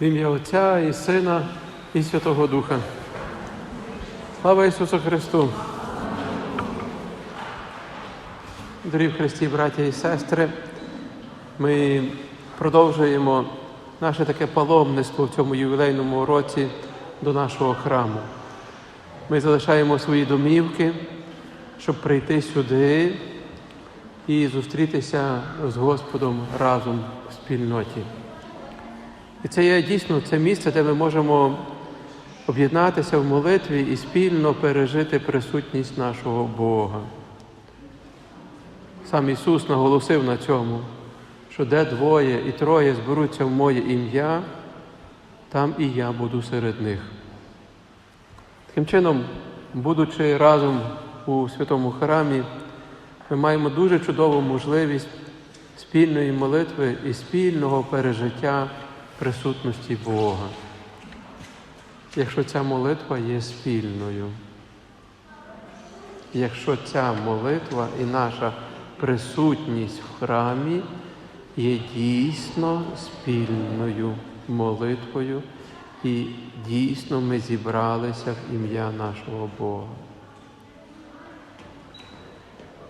В ім'я Отця і Сина і Святого Духа. Слава Ісусу Христу! Дорогі в Христі, браття і сестри, ми продовжуємо наше таке паломництво в цьому ювілейному році до нашого храму. Ми залишаємо свої домівки, щоб прийти сюди і зустрітися з Господом разом в спільноті. І це є дійсно це місце, де ми можемо об'єднатися в молитві і спільно пережити присутність нашого Бога. Сам Ісус наголосив на цьому, що де двоє і троє зберуться в моє ім'я, там і я буду серед них. Таким чином, будучи разом у святому храмі, ми маємо дуже чудову можливість спільної молитви і спільного пережиття присутності Бога. Якщо ця молитва є спільною, якщо ця молитва і наша присутність в храмі є дійсно спільною молитвою, і дійсно ми зібралися в ім'я нашого Бога.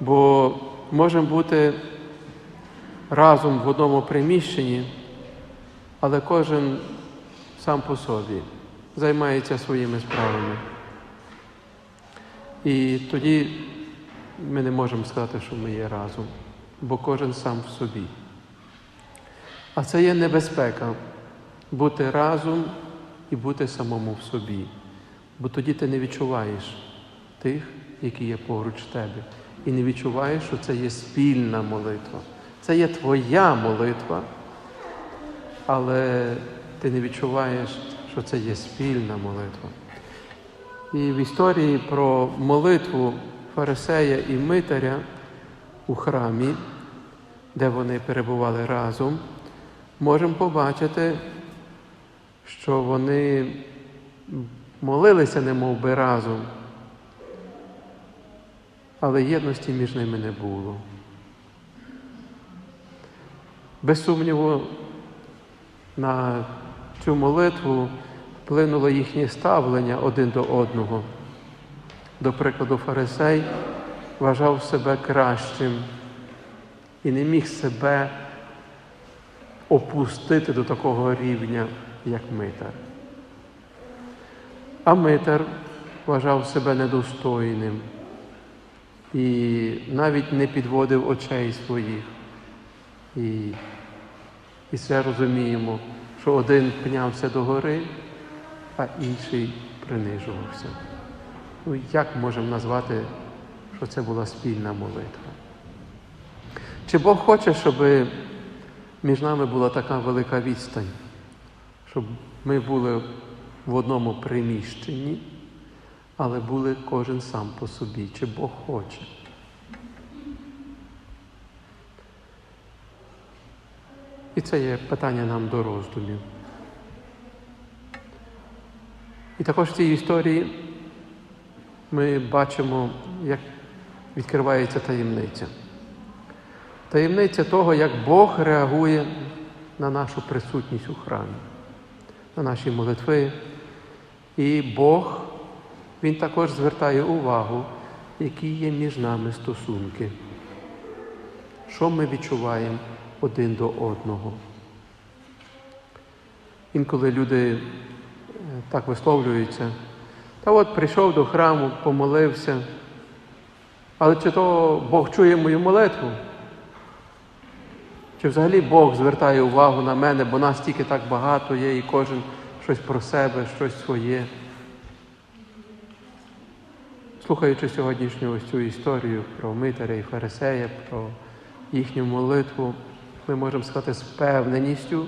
Бо можемо бути разом в одному приміщенні, але кожен сам по собі займається своїми справами. І тоді ми не можемо сказати, що ми є разом, бо кожен сам в собі. А це є небезпека бути разом і бути самому в собі. Бо тоді ти не відчуваєш тих, які є поруч тебе. І не відчуваєш, що це є спільна молитва. Це є твоя молитва, але ти не відчуваєш, що це є спільна молитва. І в історії про молитву Фарисея і Митаря у храмі, де вони перебували разом, можемо побачити, що вони молилися немов би разом, але єдності між ними не було. Без сумніву, на цю молитву вплинуло їхнє ставлення один до одного. До прикладу, Фарисей вважав себе кращим і не міг себе опустити до такого рівня, як Митар. А Митар вважав себе недостойним і навіть не підводив очей своїх. І, і це розуміємо, що один пнявся до гори, а інший принижувався. Ну, як можемо назвати, що це була спільна молитва? Чи Бог хоче, щоб між нами була така велика відстань, щоб ми були в одному приміщенні, але були кожен сам по собі? Чи Бог хоче? І це є питання нам до роздумів. І також в цій історії ми бачимо, як відкривається таємниця. Таємниця того, як Бог реагує на нашу присутність у храмі, на наші молитви. І Бог, Він також звертає увагу, які є між нами стосунки, що ми відчуваємо один до одного. Інколи люди так висловлюються. Та от прийшов до храму, помолився. Але чи то Бог чує мою молитву? Чи взагалі Бог звертає увагу на мене, бо нас тільки так багато є, і кожен щось про себе, щось своє. Слухаючи сьогоднішню ось цю історію про Митаря і Фарисея, про їхню молитву, ми можемо сказати з певненістю,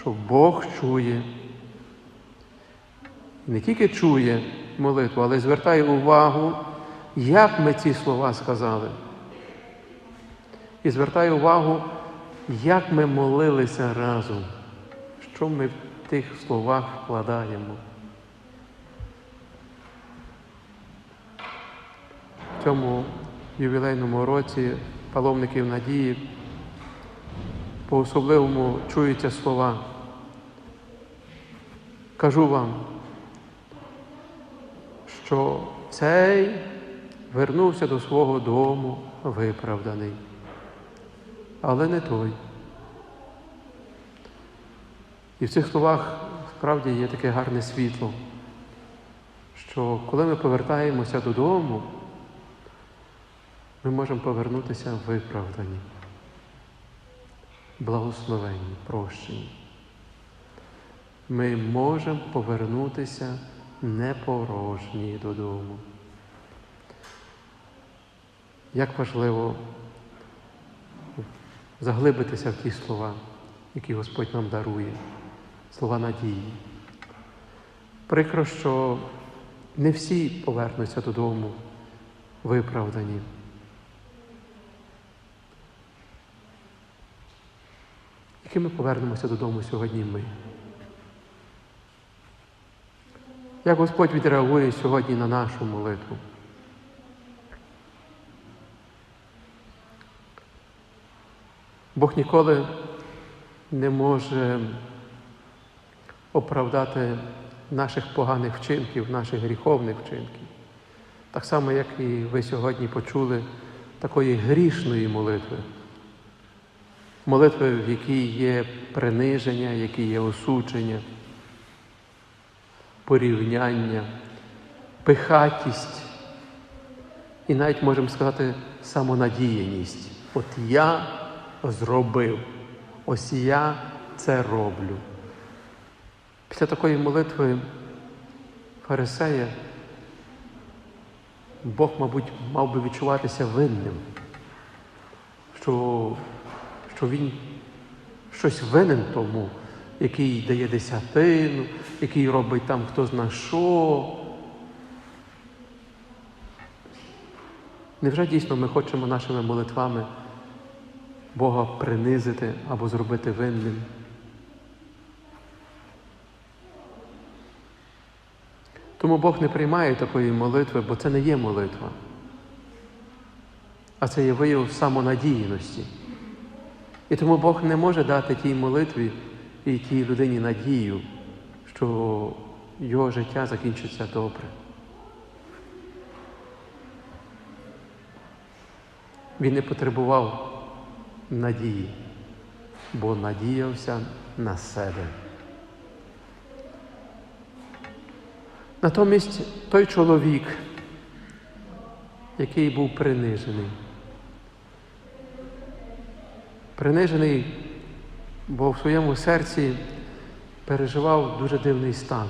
що Бог чує не тільки чує молитву, але й звертає увагу, як ми ці слова сказали. І звертає увагу, як ми молилися разом, що ми в тих словах вкладаємо. В цьому ювілейному році паломників надії по-особливому чуються слова Кажу вам, що цей вернувся до свого дому виправданий, але не той. І в цих словах справді є таке гарне світло, що коли ми повертаємося додому, ми можемо повернутися виправдані, благословенні, прощені. Ми можемо повернутися непорожні додому. Як важливо заглибитися в ті слова, які Господь нам дарує, слова надії. Прикро, що не всі повернуться додому виправдані. Якими повернемося додому сьогодні ми? Як Господь відреагує сьогодні на нашу молитву? Бог ніколи не може оправдати наших поганих вчинків, наших гріховних вчинків. Так само, як і ви сьогодні почули такої грішної молитви. Молитви, в якій є приниження, в якій є осудження, порівняння, пихатість і навіть можемо сказати самонадіяність. От я зробив, ось я це роблю. Після такої молитви Фарисея Бог, мабуть, мав би відчуватися винним, що, що він щось винен тому, який дає десятину, який робить там хто зна що. Невже дійсно ми хочемо нашими молитвами Бога принизити або зробити винним? Тому Бог не приймає такої молитви, бо це не є молитва, а це є вияв самонадійності. І тому Бог не може дати тій молитві і тій людині надію, що його життя закінчиться добре. Він не потребував надії, бо надіявся на себе. Натомість той чоловік, який був принижений, принижений, бо в своєму серці переживав дуже дивний стан.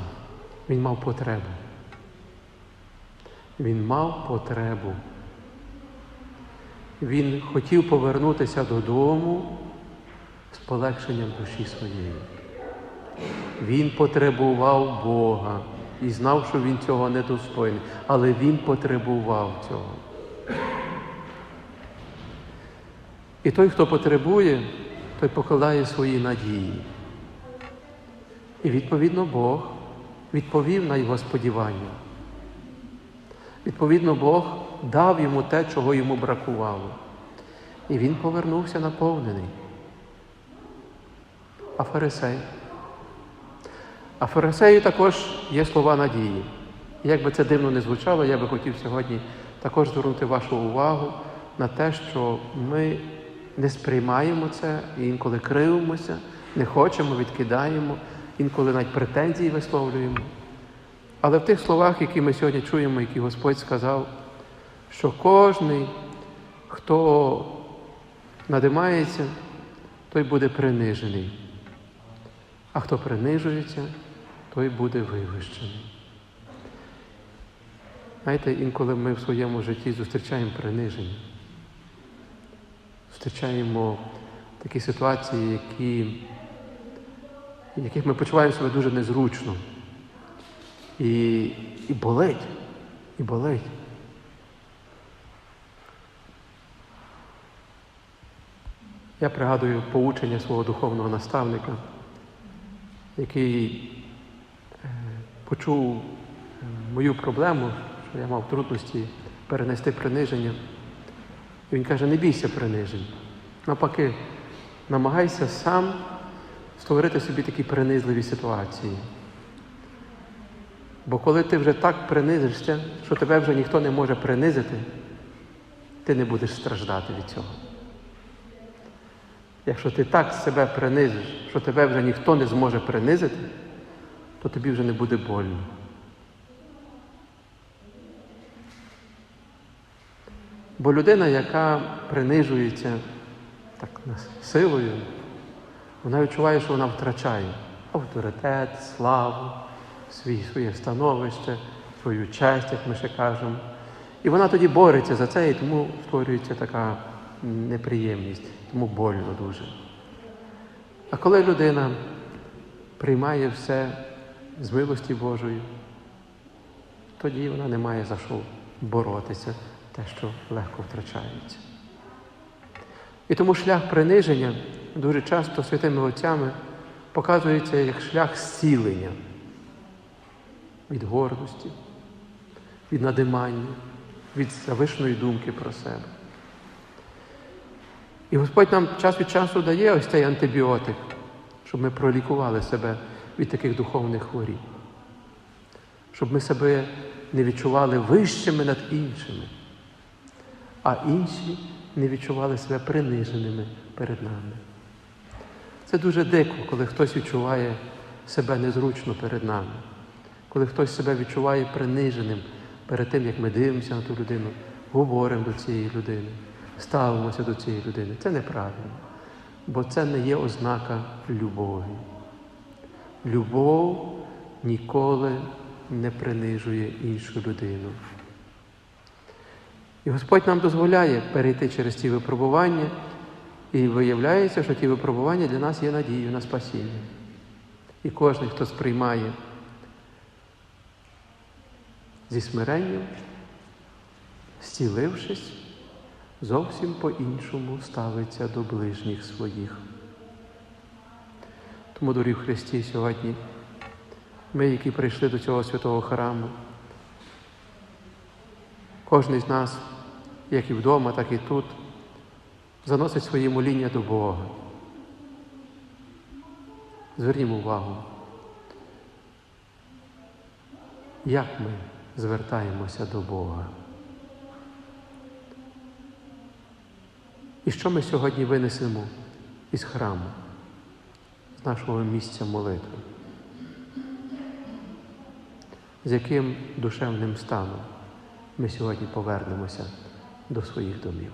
Він мав потребу. Він мав потребу. Він хотів повернутися додому з полегшенням душі своєї. Він потребував Бога і знав, що він цього не достойний, але він потребував цього. І той, хто потребує, той покладає свої надії. І відповідно Бог відповів на його сподівання. Відповідно, Бог дав йому те, чого йому бракувало. І він повернувся наповнений. А фарисей? А фарисею також є слова надії. Як би це дивно не звучало, я би хотів сьогодні також звернути вашу увагу на те, що ми не сприймаємо це інколи кривимося, не хочемо, відкидаємо, інколи навіть претензії висловлюємо. Але в тих словах, які ми сьогодні чуємо, які Господь сказав, що кожний, хто надимається, той буде принижений. А хто принижується, той буде вивищений. Знаєте, інколи ми в своєму житті зустрічаємо приниження, зустрічаємо такі ситуації, які, в яких ми почуваємо себе дуже незручно. І, і болить, і болить. Я пригадую поучення свого духовного наставника, який е, почув е, мою проблему, що я мав трудності перенести приниження. Він каже, не бійся принижень. Навпаки, намагайся сам створити собі такі принизливі ситуації. Бо коли ти вже так принизишся, що тебе вже ніхто не може принизити, ти не будеш страждати від цього. Якщо ти так себе принизиш, що тебе вже ніхто не зможе принизити, то тобі вже не буде больно. Бо людина, яка принижується так, силою, вона відчуває, що вона втрачає авторитет, славу, свій, своє становище, свою честь, як ми ще кажемо. І вона тоді бореться за це, і тому створюється така неприємність, тому больно дуже. А коли людина приймає все з милості Божої, тоді вона не має за що боротися, те, що легко втрачається. І тому шлях приниження дуже часто святими отцями показується як шлях зцілення від гордості, від надимання, від завишної думки про себе. І Господь нам час від часу дає ось цей антибіотик, щоб ми пролікували себе від таких духовних хворіб, щоб ми себе не відчували вищими над іншими, а інші не відчували себе приниженими перед нами. Це дуже дико, коли хтось відчуває себе незручно перед нами, коли хтось себе відчуває приниженим перед тим, як ми дивимося на ту людину, говоримо до цієї людини, ставимося до цієї людини. Це неправильно, бо це не є ознака любові. Любов ніколи не принижує іншу людину. І Господь нам дозволяє перейти через ці випробування, і виявляється, що ті випробування для нас є надією на спасіння. І кожен, хто сприймає зі смиренням, зцілившись, зовсім по-іншому ставиться до ближніх своїх. Тому, дорі в Христі, сьогодні ми, які прийшли до цього святого храму, кожен з нас, як і вдома, так і тут, заносить свої моління до Бога. Звернімо увагу, як ми звертаємося до Бога. І що ми сьогодні винесемо із храму, з нашого місця молитви? З яким душевним станом ми сьогодні повернемося до своїх домів?